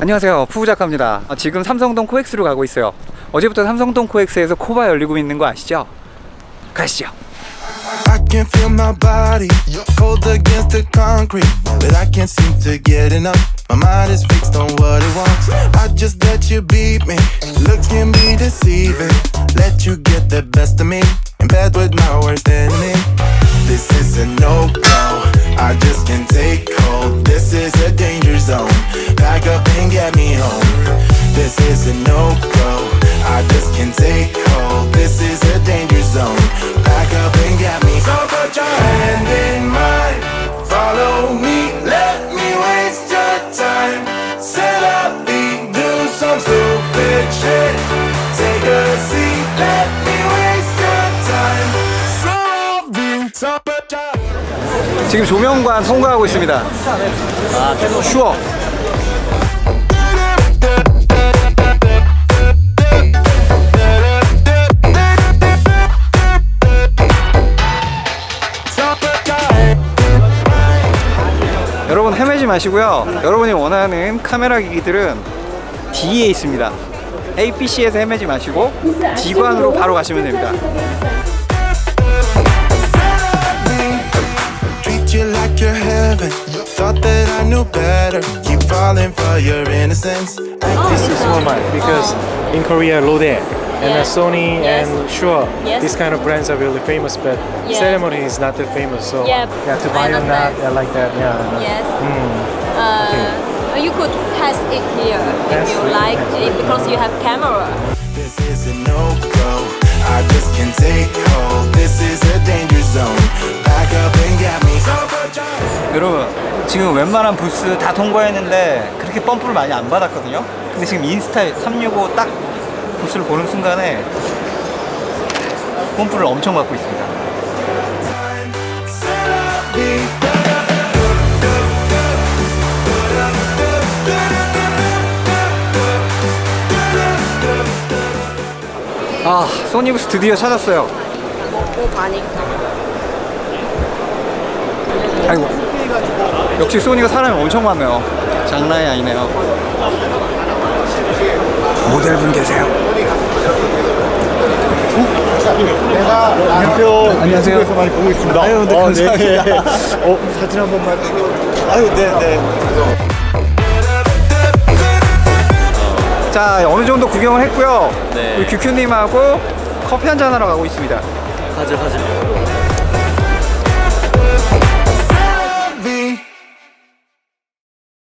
안녕하세요 푸우 작가입니다 아, 지금 삼성동 코엑스로 가고 있어요 어제부터 삼성동 코엑스에서 코바 열리고 있는 거 아시죠? 가시죠 I can feel my body cold against the concrete, but I can't seem to get enough. My mind is fixed on what it wants. I just let you beat me. Looks can be deceiving. Let you get the best of me in bed with my worst enemy. This is a no go. I just is a no go. I just can't take hold. This is a danger zone. Pack up and get me. So put your hand in mine. Follow me. Let me waste your time. Set up feet. Do some stupid shit. Take a seat. Let me waste your time. Sorry. So put your 지금 조명관 통과하고 있습니다 아 슈어 여러분 헤매지 마시고요 여러분이 원하는 카메라 기기들은 D에 있습니다 APC에서 헤매지 마시고 D관으로 바로 가시면 됩니다 Treat you like you're heaven. Thought that I knew better. Keep falling for your innocence. This is normal because in Korea, Lode and uh, Yeah. Sony Yes. and Shure, Yes. these kind of brands are really famous, but Yeah. ceremony is not that famous. So Yeah, to I buy or not, yeah, like that, yeah. Yes. Mm. Uh, you could test it here Test if you like test it because you have camera. This is a no go. I just can't take hold. This is a danger zone. Back up and get me. 여러분 지금 웬만한 부스 다 통과했는데 그렇게 펌프를 많이 안 받았거든요 근데 지금 인스타 365 딱 부스를 보는 순간에 펌프를 엄청 받고 있습니다. 아 소니부스 드디어 찾았어요 먹고 가니까. 아이고 역시 소니가 사람이 엄청 많네요 장난이 아니네요 모델분 계세요 안녕하세요. 안녕하세요. 유튜브에서 많이 보고 있습니다. 아유, 네, 어, 감사합니다. 어, 사진 한 번만. 아유, 네, 네. 자 어느 정도 구경을 했고요 네. 우리 규큐님하고 커피 한잔 하러 가고 있습니다 하죠 하죠